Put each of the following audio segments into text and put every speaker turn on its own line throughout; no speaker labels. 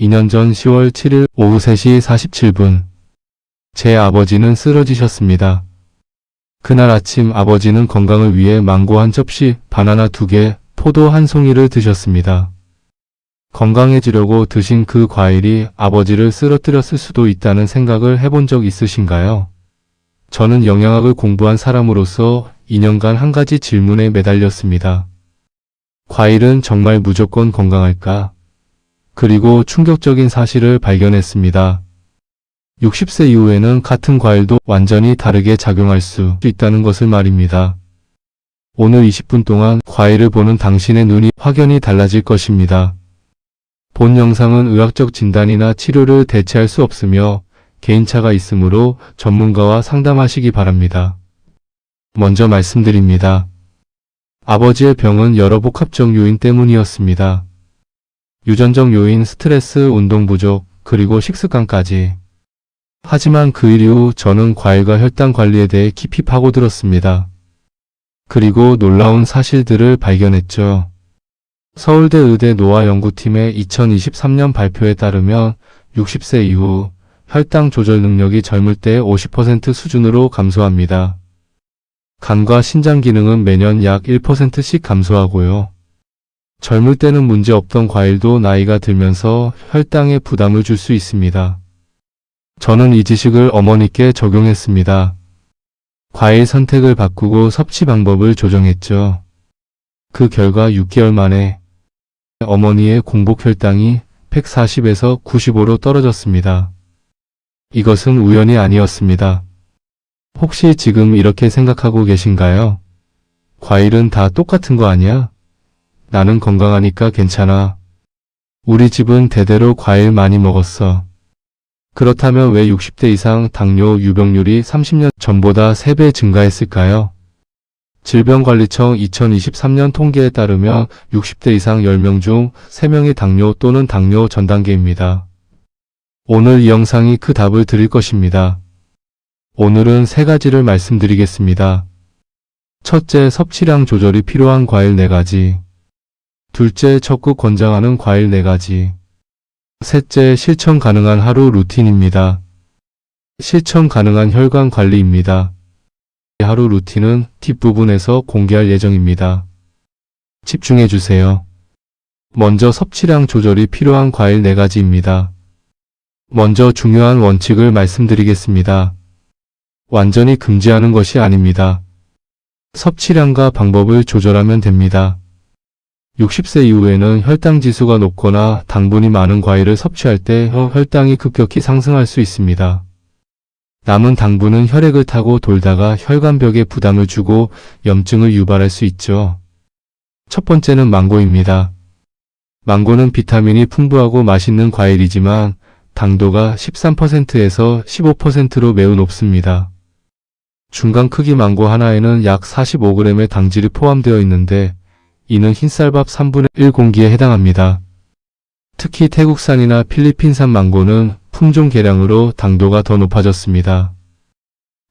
2년 전 10월 7일 오후 3시 47분. 제 아버지는 쓰러지셨습니다. 그날 아침 아버지는 건강을 위해 망고 한 접시, 바나나 두 개, 포도 한 송이를 드셨습니다. 건강해지려고 드신 그 과일이 아버지를 쓰러뜨렸을 수도 있다는 생각을 해본 적 있으신가요? 저는 영양학을 공부한 사람으로서 2년간 한 가지 질문에 매달렸습니다. 과일은 정말 무조건 건강할까? 그리고 충격적인 사실을 발견했습니다. 60세 이후에는 같은 과일도 완전히 다르게 작용할 수 있다는 것을 말입니다. 오늘 20분 동안 과일을 보는 당신의 눈이 확연히 달라질 것입니다. 본 영상은 의학적 진단이나 치료를 대체할 수 없으며 개인차가 있으므로 전문가와 상담하시기 바랍니다. 먼저 말씀드립니다. 아버지의 병은 여러 복합적 요인 때문이었습니다. 유전적 요인, 스트레스, 운동 부족, 그리고 식습관까지. 하지만 그 일 이후 저는 과일과 혈당 관리에 대해 깊이 파고들었습니다. 그리고 놀라운 사실들을 발견했죠. 서울대 의대 노화 연구팀의 2023년 발표에 따르면 60세 이후 혈당 조절 능력이 젊을 때의 50% 수준으로 감소합니다. 간과 신장 기능은 매년 약 1%씩 감소하고요. 젊을 때는 문제 없던 과일도 나이가 들면서 혈당에 부담을 줄 수 있습니다. 저는 이 지식을 어머니께 적용했습니다. 과일 선택을 바꾸고 섭취 방법을 조정했죠. 그 결과 6개월 만에 어머니의 공복 혈당이 140에서 95로 떨어졌습니다. 이것은 우연이 아니었습니다. 혹시 지금 이렇게 생각하고 계신가요? 과일은 다 똑같은 거 아니야? 나는 건강하니까 괜찮아. 우리 집은 대대로 과일 많이 먹었어. 그렇다면 왜 60대 이상 당뇨 유병률이 30년 전보다 3배 증가했을까요? 질병관리청 2023년 통계에 따르면 60대 이상 10명 중 3명이 당뇨 또는 당뇨 전 단계입니다. 오늘 이 영상이 그 답을 드릴 것입니다. 오늘은 세 가지를 말씀드리겠습니다. 첫째, 섭취량 조절이 필요한 과일 4가지. 둘째, 적극 권장하는 과일 4가지. 셋째, 실천 가능한 하루 루틴입니다. 실천 가능한 혈관 관리입니다. 하루 루틴은 뒷부분에서 공개할 예정입니다. 집중해 주세요. 먼저 섭취량 조절이 필요한 과일 4가지입니다. 먼저 중요한 원칙을 말씀드리겠습니다. 완전히 금지하는 것이 아닙니다. 섭취량과 방법을 조절하면 됩니다. 60세 이후에는 혈당 지수가 높거나 당분이 많은 과일을 섭취할 때 혈당이 급격히 상승할 수 있습니다. 남은 당분은 혈액을 타고 돌다가 혈관벽에 부담을 주고 염증을 유발할 수 있죠. 첫 번째는 망고입니다. 망고는 비타민이 풍부하고 맛있는 과일이지만 당도가 13%에서 15%로 매우 높습니다. 중간 크기 망고 하나에는 약 45g의 당질이 포함되어 있는데 이는 흰쌀밥 3분의 1 공기에 해당합니다. 특히 태국산이나 필리핀산 망고는 품종 개량으로 당도가 더 높아졌습니다.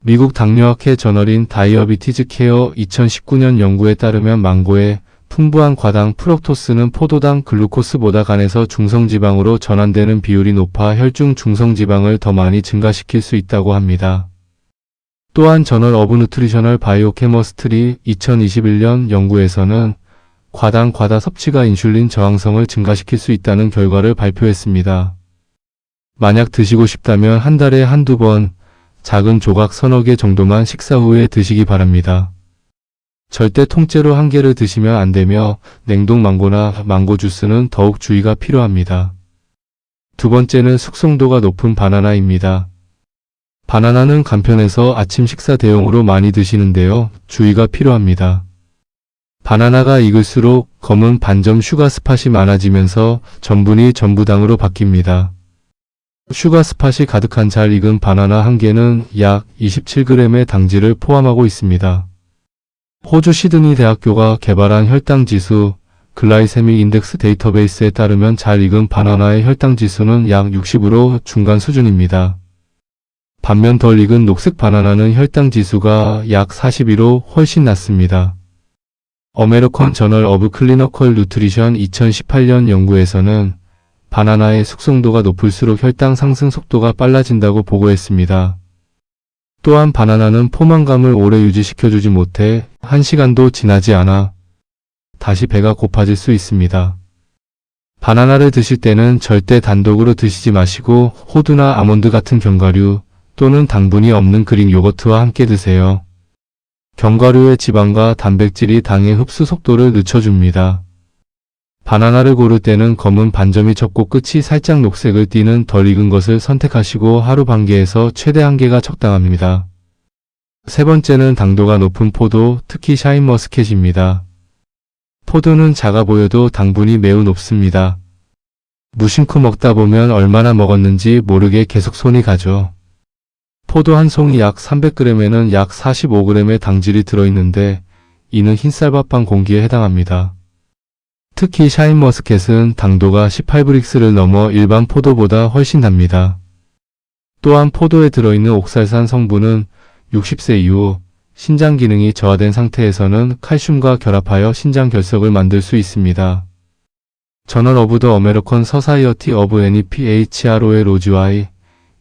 미국 당뇨학회 저널인 다이어비티즈 케어 2019년 연구에 따르면 망고의 풍부한 과당 프록토스는 포도당 글루코스보다 간에서 중성지방으로 전환되는 비율이 높아 혈중 중성지방을 더 많이 증가시킬 수 있다고 합니다. 또한 저널 어브 누트리셔널 바이오케머스트리 2021년 연구에서는 과당 과다 섭취가 인슐린 저항성을 증가시킬 수 있다는 결과를 발표했습니다. 만약 드시고 싶다면 한 달에 한두 번 작은 조각 서너 개 정도만 식사 후에 드시기 바랍니다. 절대 통째로 한 개를 드시면 안 되며 냉동 망고나 망고 주스는 더욱 주의가 필요합니다. 두 번째는 숙성도가 높은 바나나입니다. 바나나는 간편해서 아침 식사 대용으로 많이 드시는데요. 주의가 필요합니다. 바나나가 익을수록 검은 반점 슈가 스팟이 많아지면서 전분이 전부당으로 바뀝니다. 슈가 스팟이 가득한 잘 익은 바나나 한 개는 약 27g의 당질을 포함하고 있습니다. 호주 시드니 대학교가 개발한 혈당 지수 글라이세믹 인덱스 데이터베이스에 따르면 잘 익은 바나나의 혈당 지수는 약 60으로 중간 수준입니다. 반면 덜 익은 녹색 바나나는 혈당 지수가 약 42로 훨씬 낮습니다. 어메리컨 저널 어브 클리너컬 누트리션 2018년 연구에서는 바나나의 숙성도가 높을수록 혈당 상승 속도가 빨라진다고 보고했습니다. 또한 바나나는 포만감을 오래 유지시켜주지 못해 1시간도 지나지 않아 다시 배가 고파질 수 있습니다. 바나나를 드실 때는 절대 단독으로 드시지 마시고 호두나 아몬드 같은 견과류 또는 당분이 없는 그릭 요거트와 함께 드세요. 견과류의 지방과 단백질이 당의 흡수 속도를 늦춰줍니다. 바나나를 고를 때는 검은 반점이 적고 끝이 살짝 녹색을 띠는 덜 익은 것을 선택하시고 하루 반개에서 최대 한 개가 적당합니다. 세 번째는 당도가 높은 포도, 특히 샤인머스켓입니다. 포도는 작아 보여도 당분이 매우 높습니다. 무심코 먹다 보면 얼마나 먹었는지 모르게 계속 손이 가죠. 포도 한 송이 약 300g에는 약 45g의 당질이 들어있는데 이는 흰쌀밥 한 공기에 해당합니다. 특히 샤인머스켓은 당도가 18브릭스를 넘어 일반 포도보다 훨씬 납니다. 또한 포도에 들어있는 옥살산 성분은 60세 이후 신장 기능이 저하된 상태에서는 칼슘과 결합하여 신장 결석을 만들 수 있습니다. 저널 오브 더 어메리컨 서사이어티 오브 NEPHRO의 로즈와이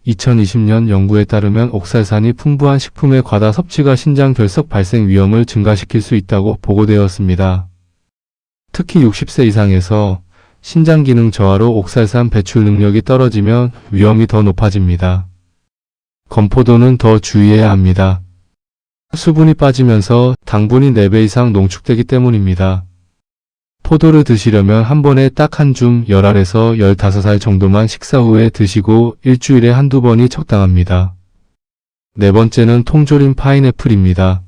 2020년 연구에 따르면 옥살산이 풍부한 식품의 과다 섭취가 신장 결석 발생 위험을 증가시킬 수 있다고 보고되었습니다. 특히 60세 이상에서 신장 기능 저하로 옥살산 배출 능력이 떨어지면 위험이 더 높아집니다. 건포도는 더 주의해야 합니다. 수분이 빠지면서 당분이 4배 이상 농축되기 때문입니다. 포도를 드시려면 한 번에 딱 한 줌 10알에서 15알 정도만 식사 후에 드시고 일주일에 한두 번이 적당합니다. 네 번째는 통조림 파인애플입니다.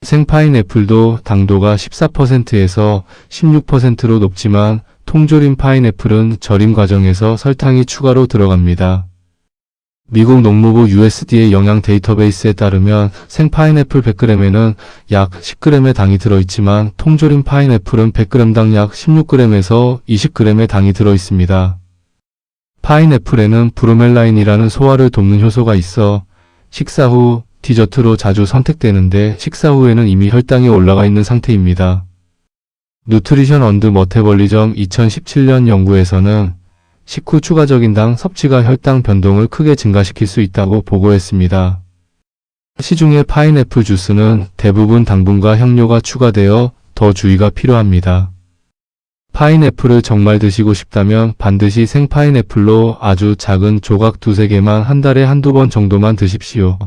생 파인애플도 당도가 14%에서 16%로 높지만 통조림 파인애플은 절임 과정에서 설탕이 추가로 들어갑니다. 미국 농무부 USDA 영양 데이터베이스에 따르면 생 파인애플 100g에는 약 10g의 당이 들어있지만 통조림 파인애플은 100g당 약 16g에서 20g의 당이 들어있습니다. 파인애플에는 브로멜라인이라는 소화를 돕는 효소가 있어 식사 후 디저트로 자주 선택되는데 식사 후에는 이미 혈당이 올라가 있는 상태입니다. 누트리션 언드 머테벌리점 2017년 연구에서는 식후 추가적인 당 섭취가 혈당 변동을 크게 증가시킬 수 있다고 보고했습니다. 시중의 파인애플 주스는 대부분 당분과 향료가 추가되어 더 주의가 필요합니다. 파인애플을 정말 드시고 싶다면 반드시 생 파인애플로 아주 작은 조각 두세 개만 한 달에 한두 번 정도만 드십시오.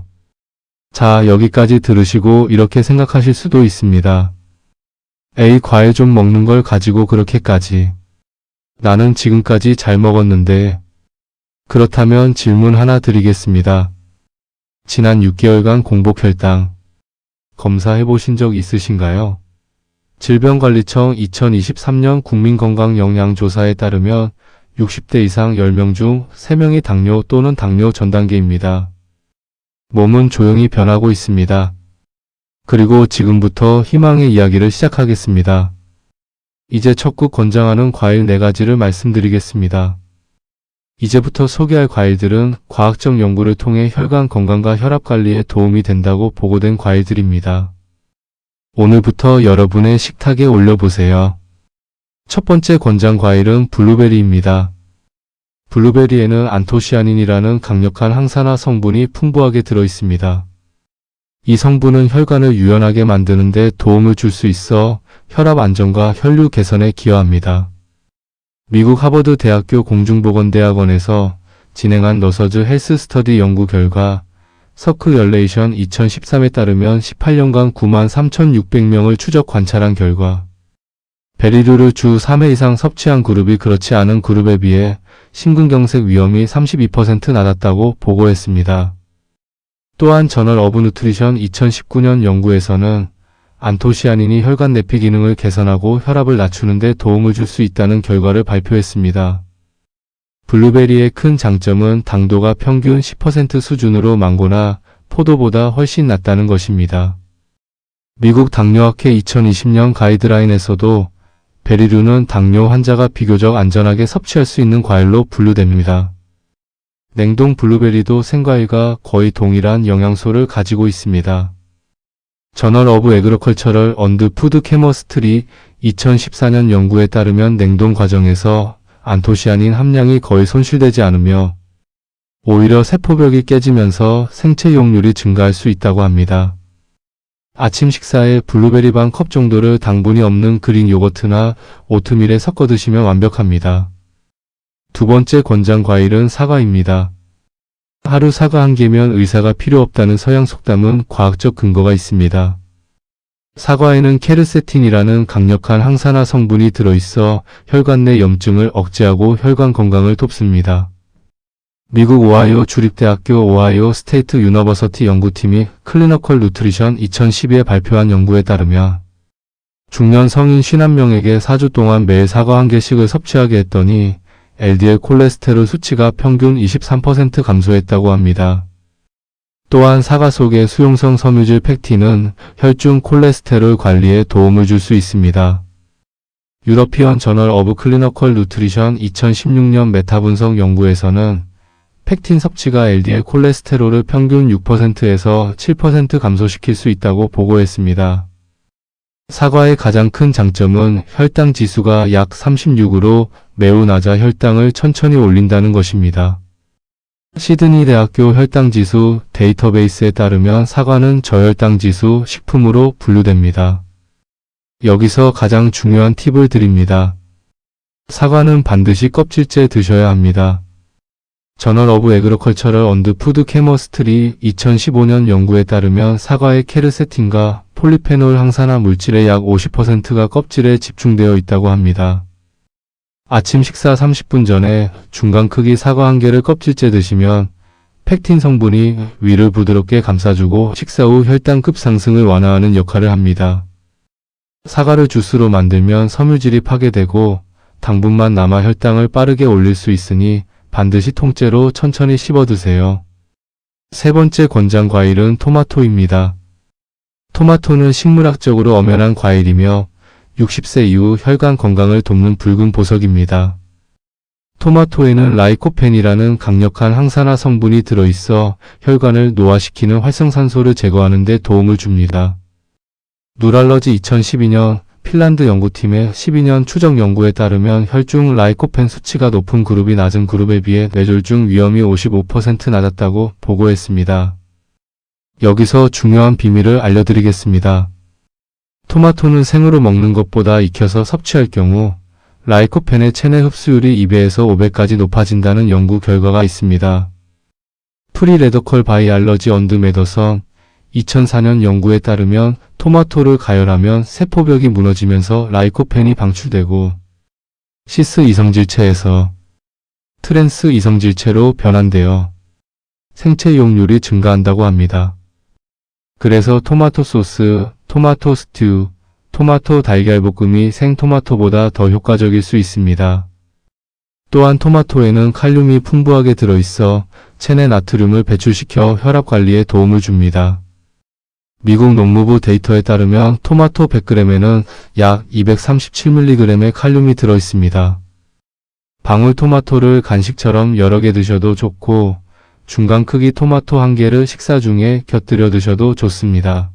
자, 여기까지 들으시고 이렇게 생각하실 수도 있습니다. 에이, 과일 좀 먹는 걸 가지고 그렇게까지. 나는 지금까지 잘 먹었는데. 그렇다면 질문 하나 드리겠습니다. 지난 6개월간 공복 혈당 검사해 보신 적 있으신가요? 질병관리청 2023년 국민건강영양조사에 따르면 60대 이상 10명 중 3명이 당뇨 또는 당뇨 전 단계입니다. 몸은 조용히 변하고 있습니다. 그리고 지금부터 희망의 이야기를 시작하겠습니다. 이제 적극 권장하는 과일 4가지를 말씀드리겠습니다. 이제부터 소개할 과일들은 과학적 연구를 통해 혈관 건강과 혈압 관리에 도움이 된다고 보고된 과일들입니다. 오늘부터 여러분의 식탁에 올려보세요. 첫 번째 권장 과일은 블루베리입니다. 블루베리에는 안토시아닌이라는 강력한 항산화 성분이 풍부하게 들어 있습니다. 이 성분은 혈관을 유연하게 만드는 데 도움을 줄 수 있어 혈압 안정과 혈류 개선에 기여합니다. 미국 하버드 대학교 공중보건대학원에서 진행한 너서즈 헬스 스터디 연구 결과 서클열레이션 2013에 따르면 18년간 9만 3,600명을 추적 관찰한 결과 베리류를 주 3회 이상 섭취한 그룹이 그렇지 않은 그룹에 비해 심근경색 위험이 32% 낮았다고 보고했습니다. 또한 저널 어브 누트리션 2019년 연구에서는 안토시아닌이 혈관 내피 기능을 개선하고 혈압을 낮추는 데 도움을 줄 수 있다는 결과를 발표했습니다. 블루베리의 큰 장점은 당도가 평균 10% 수준으로 망고나 포도보다 훨씬 낮다는 것입니다. 미국 당뇨학회 2020년 가이드라인에서도 베리류는 당뇨 환자가 비교적 안전하게 섭취할 수 있는 과일로 분류됩니다. 냉동 블루베리도 생과일과 거의 동일한 영양소를 가지고 있습니다. 저널 오브 에그로컬처럴 언드 푸드 케머스트리 2014년 연구에 따르면 냉동 과정에서 안토시아닌 함량이 거의 손실되지 않으며 오히려 세포벽이 깨지면서 생체 용률이 증가할 수 있다고 합니다. 아침 식사에 블루베리 반 컵 정도를 당분이 없는 그릭 요거트나 오트밀에 섞어 드시면 완벽합니다. 두 번째 권장 과일은 사과입니다. 하루 사과 한 개면 의사가 필요 없다는 서양 속담은 과학적 근거가 있습니다. 사과에는 케르세틴이라는 강력한 항산화 성분이 들어있어 혈관 내 염증을 억제하고 혈관 건강을 돕습니다. 미국 오하이오 주립대학교 오하이오 스테이트 유너버서티 연구팀이 클리너컬 누트리션 2012에 발표한 연구에 따르면 중년 성인 51명에게 4주 동안 매일 사과 한 개씩을 섭취하게 했더니 LDL 콜레스테롤 수치가 평균 23% 감소했다고 합니다. 또한 사과 속의 수용성 섬유질 팩틴은 혈중 콜레스테롤 관리에 도움을 줄 수 있습니다. 유러피언 저널 어브 클리너컬 누트리션 2016년 메타 분석 연구에서는 팩틴 섭취가 LDL 콜레스테롤을 평균 6%에서 7% 감소시킬 수 있다고 보고했습니다. 사과의 가장 큰 장점은 혈당 지수가 약 36으로 매우 낮아 혈당을 천천히 올린다는 것입니다. 시드니 대학교 혈당 지수 데이터베이스에 따르면 사과는 저혈당 지수 식품으로 분류됩니다. 여기서 가장 중요한 팁을 드립니다. 사과는 반드시 껍질째 드셔야 합니다. 저널 오브 에그로컬처럴 언드 푸드 케머스트리 2015년 연구에 따르면 사과의 케르세틴과 폴리페놀 항산화 물질의 약 50%가 껍질에 집중되어 있다고 합니다. 아침 식사 30분 전에 중간 크기 사과 한 개를 껍질째 드시면 팩틴 성분이 위를 부드럽게 감싸주고 식사 후 혈당 급 상승을 완화하는 역할을 합니다. 사과를 주스로 만들면 섬유질이 파괴되고 당분만 남아 혈당을 빠르게 올릴 수 있으니 반드시 통째로 천천히 씹어 드세요. 세 번째 권장 과일은 토마토입니다. 토마토는 식물학적으로 엄연한 과일이며 60세 이후 혈관 건강을 돕는 붉은 보석입니다. 토마토에는 라이코펜이라는 강력한 항산화 성분이 들어있어 혈관을 노화시키는 활성산소를 제거하는 데 도움을 줍니다. 누랄러지 2012년 핀란드 연구팀의 12년 추적 연구에 따르면 혈중 라이코펜 수치가 높은 그룹이 낮은 그룹에 비해 뇌졸중 위험이 55% 낮았다고 보고했습니다. 여기서 중요한 비밀을 알려드리겠습니다. 토마토는 생으로 먹는 것보다 익혀서 섭취할 경우 라이코펜의 체내 흡수율이 2배에서 5배까지 높아진다는 연구 결과가 있습니다. 프리레더컬 바이 알러지 언드 메더선 2004년 연구에 따르면 토마토를 가열하면 세포벽이 무너지면서 라이코펜이 방출되고 시스 이성질체에서 트랜스 이성질체로 변환되어 생체 용률이 증가한다고 합니다. 그래서 토마토 소스, 토마토 스튜, 토마토 달걀볶음이 생토마토보다 더 효과적일 수 있습니다. 또한 토마토에는 칼륨이 풍부하게 들어있어 체내 나트륨을 배출시켜 혈압 관리에 도움을 줍니다. 미국 농무부 데이터에 따르면 토마토 100g에는 약 237mg의 칼륨이 들어있습니다. 방울토마토를 간식처럼 여러 개 드셔도 좋고 중간 크기 토마토 한 개를 식사 중에 곁들여 드셔도 좋습니다.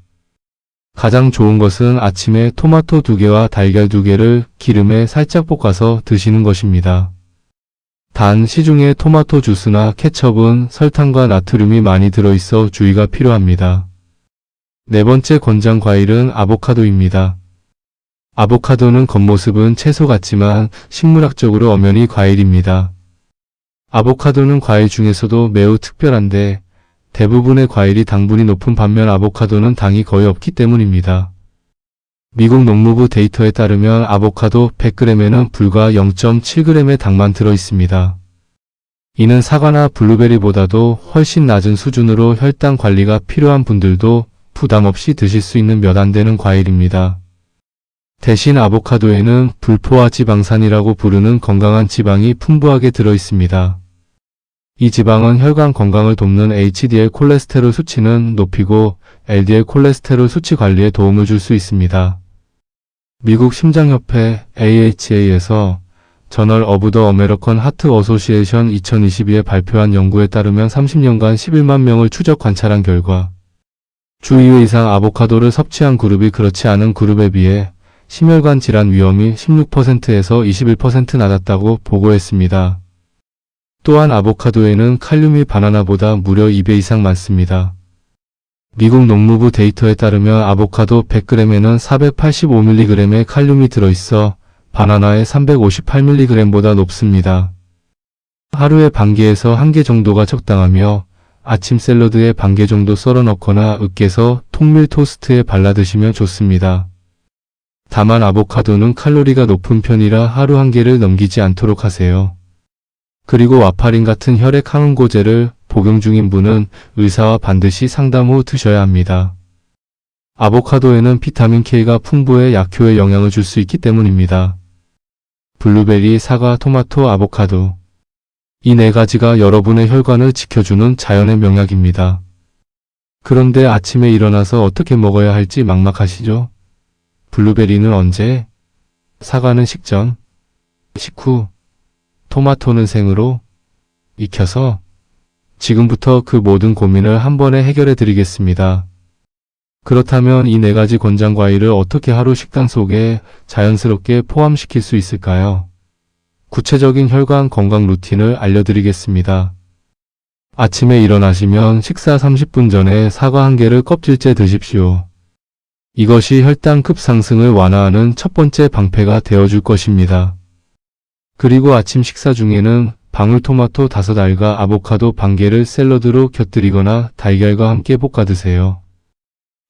가장 좋은 것은 아침에 토마토 두 개와 달걀 두 개를 기름에 살짝 볶아서 드시는 것입니다. 단 시중에 토마토 주스나 케첩은 설탕과 나트륨이 많이 들어있어 주의가 필요합니다. 네 번째 권장 과일은 아보카도입니다. 아보카도는 겉모습은 채소 같지만 식물학적으로 엄연히 과일입니다. 아보카도는 과일 중에서도 매우 특별한데 대부분의 과일이 당분이 높은 반면 아보카도는 당이 거의 없기 때문입니다. 미국 농무부 데이터에 따르면 아보카도 100g에는 불과 0.7g의 당만 들어 있습니다. 이는 사과나 블루베리보다도 훨씬 낮은 수준으로 혈당 관리가 필요한 분들도 부담 없이 드실 수 있는 몇 안 되는 과일입니다. 대신 아보카도에는 불포화 지방산이라고 부르는 건강한 지방이 풍부하게 들어 있습니다. 이 지방은 혈관 건강을 돕는 HDL 콜레스테롤 수치는 높이고 LDL 콜레스테롤 수치 관리에 도움을 줄 수 있습니다. 미국 심장협회 AHA에서 저널 어브 더 어메리컨 하트 어소시에이션 2022에 발표한 연구에 따르면 30년간 11만 명을 추적 관찰한 결과 주 2회 이상 아보카도를 섭취한 그룹이 그렇지 않은 그룹에 비해 심혈관 질환 위험이 16%에서 21% 낮았다고 보고했습니다. 또한 아보카도에는 칼륨이 바나나보다 무려 2배 이상 많습니다. 미국 농무부 데이터에 따르면 아보카도 100g에는 485mg의 칼륨이 들어있어 바나나의 358mg보다 높습니다. 하루에 반 개에서 한 개 정도가 적당하며 아침 샐러드에 반 개 정도 썰어 넣거나 으깨서 통밀 토스트에 발라 드시면 좋습니다. 다만 아보카도는 칼로리가 높은 편이라 하루 한 개를 넘기지 않도록 하세요. 그리고 와파린 같은 혈액 항응고제를 복용 중인 분은 의사와 반드시 상담 후 드셔야 합니다. 아보카도에는 비타민 K가 풍부해 약효에 영향을 줄 수 있기 때문입니다. 블루베리, 사과, 토마토, 아보카도 이 네 가지가 여러분의 혈관을 지켜주는 자연의 명약입니다. 그런데 아침에 일어나서 어떻게 먹어야 할지 막막하시죠? 블루베리는 언제? 사과는 식전, 식후, 토마토는 생으로 익혀서 지금부터 그 모든 고민을 한 번에 해결해 드리겠습니다. 그렇다면 이 네 가지 권장 과일을 어떻게 하루 식단 속에 자연스럽게 포함시킬 수 있을까요? 구체적인 혈관 건강 루틴을 알려드리겠습니다. 아침에 일어나시면 식사 30분 전에 사과 한 개를 껍질째 드십시오. 이것이 혈당 급상승을 완화하는 첫 번째 방패가 되어줄 것입니다. 그리고 아침 식사 중에는 방울토마토 5알과 아보카도 반 개를 샐러드로 곁들이거나 달걀과 함께 볶아 드세요.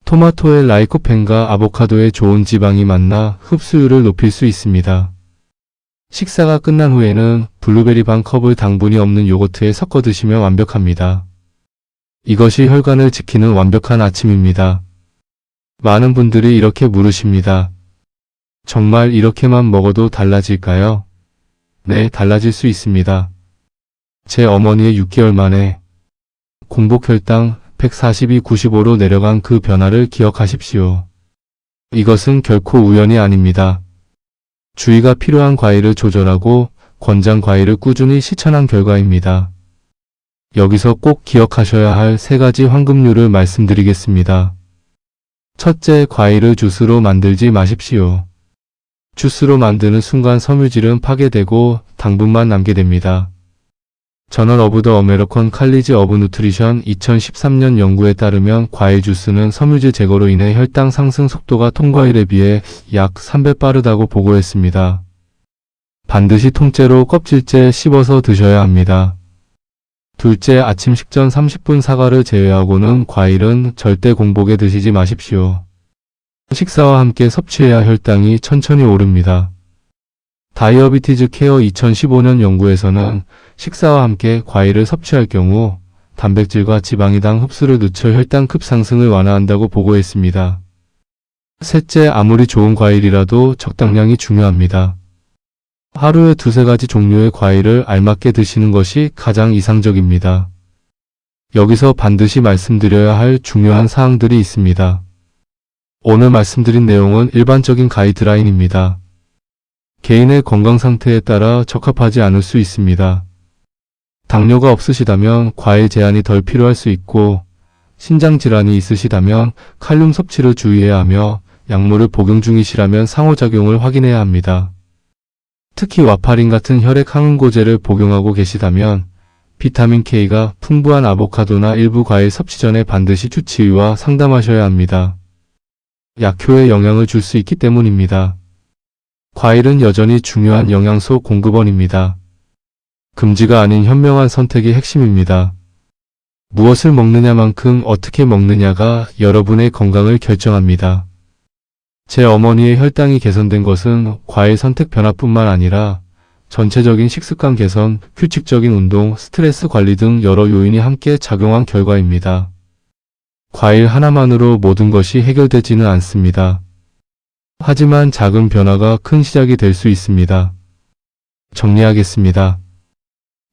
토마토의 라이코펜과 아보카도의 좋은 지방이 만나 흡수율을 높일 수 있습니다. 식사가 끝난 후에는 블루베리 반 컵을 당분이 없는 요거트에 섞어 드시면 완벽합니다. 이것이 혈관을 지키는 완벽한 아침입니다. 많은 분들이 이렇게 물으십니다. 정말 이렇게만 먹어도 달라질까요? 네, 달라질 수 있습니다. 제 어머니의 6개월 만에 공복 혈당 142, 95로 내려간 그 변화를 기억하십시오. 이것은 결코 우연이 아닙니다. 주의가 필요한 과일을 조절하고 권장 과일을 꾸준히 실천한 결과입니다. 여기서 꼭 기억하셔야 할 세 가지 황금률을 말씀드리겠습니다. 첫째, 과일을 주스로 만들지 마십시오. 주스로 만드는 순간 섬유질은 파괴되고 당분만 남게 됩니다. 저널 오브 더 어메리컨 칼리지 어브 누트리션 2013년 연구에 따르면 과일 주스는 섬유질 제거로 인해 혈당 상승 속도가 통과일에 비해 약 3배 빠르다고 보고했습니다. 반드시 통째로 껍질째 씹어서 드셔야 합니다. 둘째, 아침 식전 30분 사과를 제외하고는 과일은 절대 공복에 드시지 마십시오. 식사와 함께 섭취해야 혈당이 천천히 오릅니다. 다이어비티즈 케어 2015년 연구에서는 식사와 함께 과일을 섭취할 경우 단백질과 지방이 당 흡수를 늦춰 혈당 급상승을 완화한다고 보고했습니다. 셋째, 아무리 좋은 과일이라도 적당량이 중요합니다. 하루에 두세 가지 종류의 과일을 알맞게 드시는 것이 가장 이상적입니다. 여기서 반드시 말씀드려야 할 중요한 사항들이 있습니다. 오늘 말씀드린 내용은 일반적인 가이드라인입니다. 개인의 건강 상태에 따라 적합하지 않을 수 있습니다. 당뇨가 없으시다면 과일 제한이 덜 필요할 수 있고 신장 질환이 있으시다면 칼륨 섭취를 주의해야 하며 약물을 복용 중이시라면 상호작용을 확인해야 합니다. 특히 와파린 같은 혈액 항응고제를 복용하고 계시다면 비타민 K가 풍부한 아보카도나 일부 과일 섭취 전에 반드시 주치의와 상담하셔야 합니다. 약효에 영향을 줄 수 있기 때문입니다. 과일은 여전히 중요한 영양소 공급원입니다. 금지가 아닌 현명한 선택이 핵심입니다. 무엇을 먹느냐만큼 어떻게 먹느냐가 여러분의 건강을 결정합니다. 제 어머니의 혈당이 개선된 것은 과일 선택 변화뿐만 아니라 전체적인 식습관 개선, 규칙적인 운동, 스트레스 관리 등 여러 요인이 함께 작용한 결과입니다. 과일 하나만으로 모든 것이 해결되지는 않습니다. 하지만 작은 변화가 큰 시작이 될 수 있습니다. 정리하겠습니다.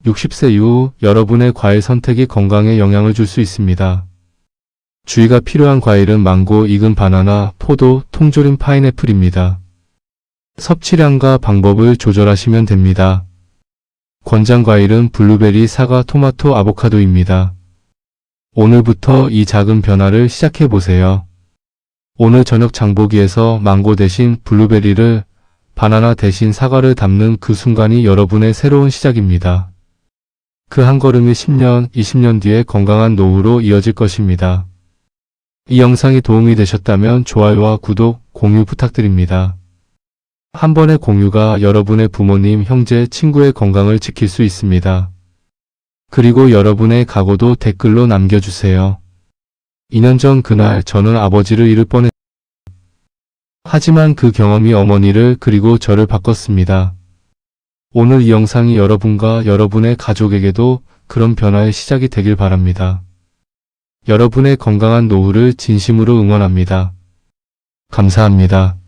60세 이후 여러분의 과일 선택이 건강에 영향을 줄 수 있습니다. 주의가 필요한 과일은 망고, 익은 바나나, 포도, 통조림 파인애플입니다. 섭취량과 방법을 조절하시면 됩니다. 권장 과일은 블루베리, 사과, 토마토, 아보카도입니다. 오늘부터 이 작은 변화를 시작해 보세요. 오늘 저녁 장보기에서 망고 대신 블루베리를, 바나나 대신 사과를 담는 그 순간이 여러분의 새로운 시작입니다. 그 한 걸음이 10년, 20년 뒤에 건강한 노후로 이어질 것입니다. 이 영상이 도움이 되셨다면 좋아요와 구독, 공유 부탁드립니다. 한 번의 공유가 여러분의 부모님, 형제, 친구의 건강을 지킬 수 있습니다. 그리고 여러분의 각오도 댓글로 남겨주세요. 2년 전 그날 저는 아버지를 잃을 뻔했 하지만 그 경험이 어머니를 그리고 저를 바꿨습니다. 오늘 이 영상이 여러분과 여러분의 가족에게도 그런 변화의 시작이 되길 바랍니다. 여러분의 건강한 노후를 진심으로 응원합니다. 감사합니다.